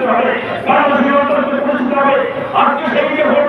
করতে হবে। তারা নিরন্তর প্রতিষ্ঠিত হবে। আজকে সেইদিকে ভোট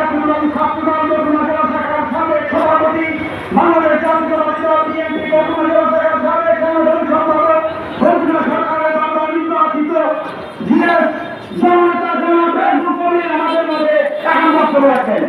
বাংলাদেশ জাতীয় রাষ্ট্র বিএনপি বর্তমানে সরকারের সংগঠন সম্পাদক ঘোষণা সরকারের বাংলা নির্বাচিত জিএস জনতা জনতা সকলে আমাদের মধ্যে এখন বক্তব্য রাখেন।